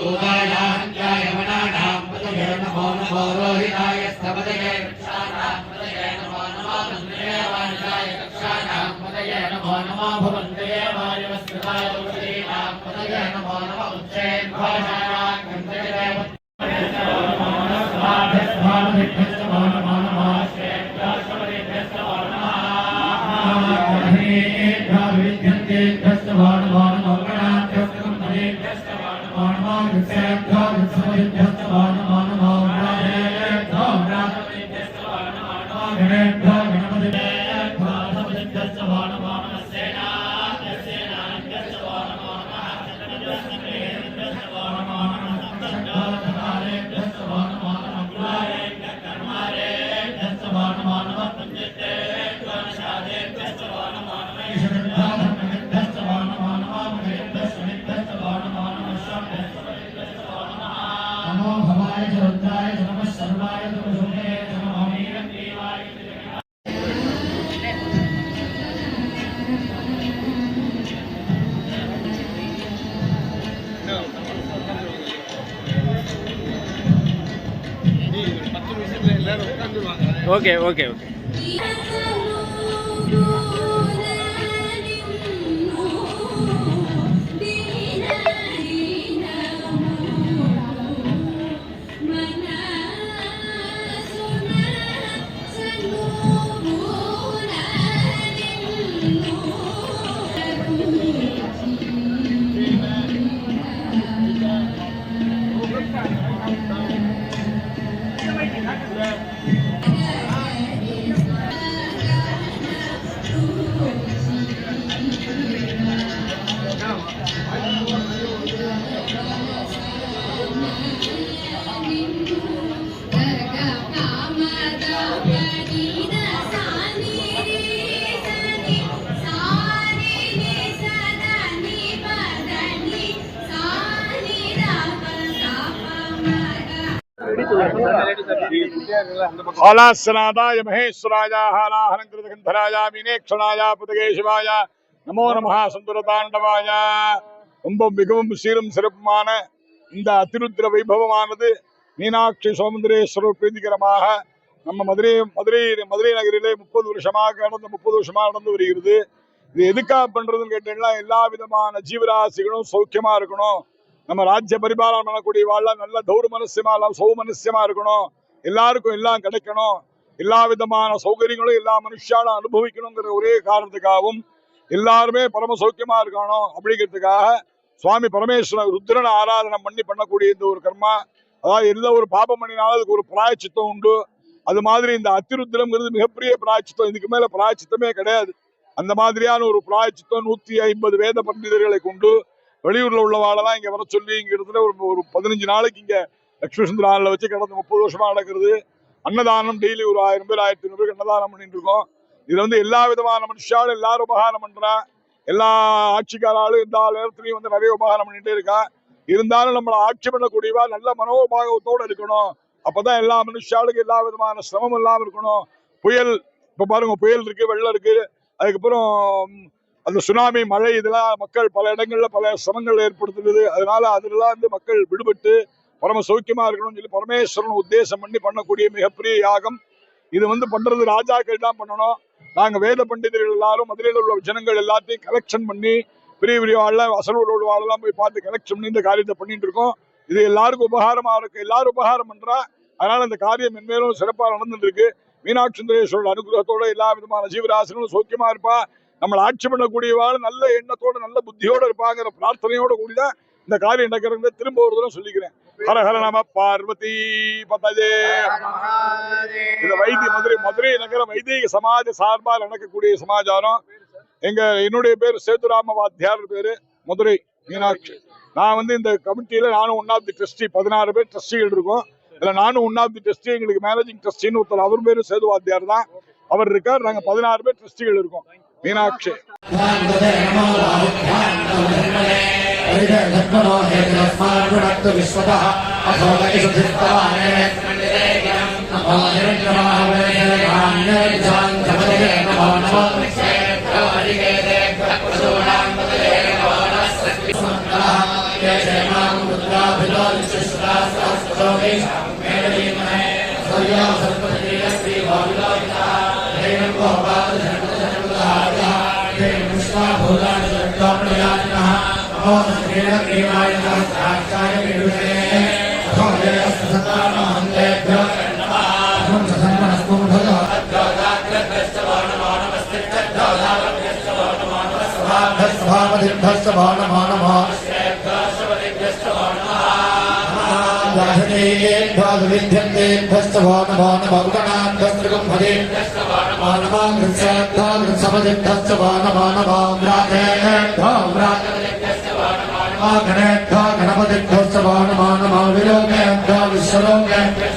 हिरण्यमाहवे नान्ये शान्तपदये नमो नमो रुद्राजातदाविने क्षेत्राणां पदये नमो नमः सूर्याय यमनानां पदये नमो नमो रोहिणाय स्तपदये वृक्षाणां पदये नमो नमो वन्द्रेवाणिजाय कक्षाणां and the sand, God, and so it just about okay okay okay ஆலாசனாதாய மகேஸ்வராயா ஹாலாஹரங்கிருதகந்தராயா மீனேக்ஷனாயா புதகே சிவாய நமோ நமஹ சுந்தரதாண்டவாய ரொம்ப மிகவும் சீரும் சிறப்புமான இந்த அதிருத்திர வைபவமானது மீனாட்சி சோமந்திரேஸ்வரர் பிரீதிகரமாக நம்ம மதுரை மதுரை மதுரை நகரிலே முப்பது வருஷமாக கடந்த முப்பது வருஷமாக நடந்து வருகிறது. இது எதுக்காக பண்றதுன்னு கேட்டீங்கன்னா எல்லா விதமான ஜீவராசிகளும் சௌக்கியமா இருக்கணும். நம்ம ராஜ்ய பரிபாலனம் பண்ணக்கூடிய வாழ நல்ல தௌர மனசியமா எல்லாம் சௌமனசியமா இருக்கணும். எல்லாருக்கும் எல்லாம் கிடைக்கணும். எல்லா விதமான சௌகரியங்களும் எல்லா மனுஷாலும் அனுபவிக்கணுங்கிற ஒரே காரணத்துக்காகவும் எல்லாருமே பரம சௌக்கியமா இருக்கணும் அப்படிங்கிறதுக்காக சுவாமி பரமேஸ்வரன் ருத்ரனை ஆராதனை பண்ணி பண்ணக்கூடிய இந்த ஒரு கர்மா அதாவது எல்லா ஒரு பாபம் பண்ணினாலும் அதுக்கு ஒரு பிராயச்சித்தம் உண்டு. அது மாதிரி இந்த அத்திருத்திரம்ங்கிறது மிகப்பெரிய பிராயச்சித்தம். இதுக்கு மேல பிராயச்சித்தமே கிடையாது. அந்த மாதிரியான ஒரு பிராயச்சித்தம் நூத்தி ஐம்பது வேத பண்டிதர்களை கொண்டு வெளியூர்ல உள்ளவாளெல்லாம் இங்க வர சொல்லி இங்க இடத்துல ஒரு ஒரு பதினஞ்சு நாளைக்கு இங்க லட்சுமி சுந்தரால வச்சு கடந்த முப்பது வருஷமா நடக்கிறது. அன்னதானம் டெய்லி ஒரு ஆயிரம் பேர் ஆயிரத்தி ஐநூறு பேருக்கு அன்னதானம் பண்ணிட்டு இருக்கோம். இதுல வந்து எல்லா விதமான மனுஷாலும் எல்லாரும் உபகாரம் பண்றான் எல்லா ஆட்சிக்காராலும் எல்லா நேரத்துலயும் வந்து நிறைய உபகாரம் பண்ணிட்டே இருக்கா. இருந்தாலும் நம்மள ஆட்சி பண்ணக்கூடியவா நல்ல மனோபாகவத்தோடு இருக்கணும். அப்பதான் எல்லா மனுஷாளுக்கும் எல்லா விதமான சிரமம் இல்லாமல் இருக்கணும். புயல் இப்ப பாருங்க புயல் இருக்கு வெள்ளம் இருக்கு. அதுக்கப்புறம் அந்த சுனாமி மழை இதெல்லாம் மக்கள் பல இடங்கள்ல பல சிரமங்கள் ஏற்படுத்துது அதனால அதுலாம் வந்து மக்கள் விடுபட்டு பரம சௌக்கியமா இருக்கணும்னு சொல்லி பரமேஸ்வரன் உத்தேசம் பண்ணி பண்ணக்கூடிய மிகப்பெரிய யாகம். இது வந்து பண்றது ராஜாக்கள் தான் பண்ணணும். நாங்க வேத பண்டிதர்கள் எல்லாரும் மதுரையில் உள்ள ஜனங்கள் எல்லாத்தையும் கலெக்ஷன் பண்ணி பெரிய பெரிய ஆள்ல அசலூர் உள்ள ஆளெல்லாம் போய் பார்த்து கலெக்ஷன் பண்ணி இந்த காரியத்தை பண்ணிட்டு இருக்கோம். இது எல்லாருக்கும் உபகாரமா இருக்கு. எல்லாரும் உபகாரம் பண்றா. அதனால இந்த காரியம் மென்மேலும் சிறப்பாக நடந்துட்டு இருக்கு. மீனாட்சி சுந்தரேஸ்வரர் அனுகிரகத்தோட எல்லா விதமான ஜீவராசிகளும் சௌக்கியமா இருப்பா. நம்மளை ஆட்சி பண்ணக்கூடியவாறு நல்ல எண்ணத்தோடு நல்ல புத்தியோடு இருப்பாங்கிற பிரார்த்தனையோட கூடிதான் இந்த காரியம் நடக்கிறத திரும்ப ஒரு தடவை சொல்லிக்கிறேன். ஹரஹர நம பார்வதி பதஜே. இந்த வைத்திய மதுரை மதுரை நகர வைத்திய சமாஜ சார்பால் நடக்கக்கூடிய சமாச்சாரம். எங்க என்னுடைய பேர் சேதுராம வாத்தியார் பேரு மதுரை மீனாட்சி. நான் வந்து இந்த கமிட்டியில நானும் ஒன்னாவது ட்ரஸ்டி பதினாறு பேர் ட்ரஸ்டிகள் இருக்கும். இல்லை நானும் ஒன்னாவது ட்ரஸ்டி எங்களுக்கு மேனேஜிங் ட்ரஸ்டின்னு ஒருத்தர் அவர் பேரும் சேது வாத்தியார் தான். அவர் இருக்கார் நாங்கள் பதினாறு பேர் ட்ரஸ்டிகள் இருக்கோம். మీనాక్షి. మేడలీ మహే సర్వ సర్వ శ్రీ బాబులో ధైర్యం గోపాల भावदिभ्यश्च भाणमा नमः ध्वादुविध्यन्तेभ्यश्च भाणमानभगणाभ्यस्तृगुम्भदेभ्यश्च भाणमानमागृत्समदिभ्यश्च भाणमानमाग्राजेभ्यश्च गणेभ्यो गणपतिभ्योत्सवानुमानमाविलोकयभ्यो विश्वलोकयभ्य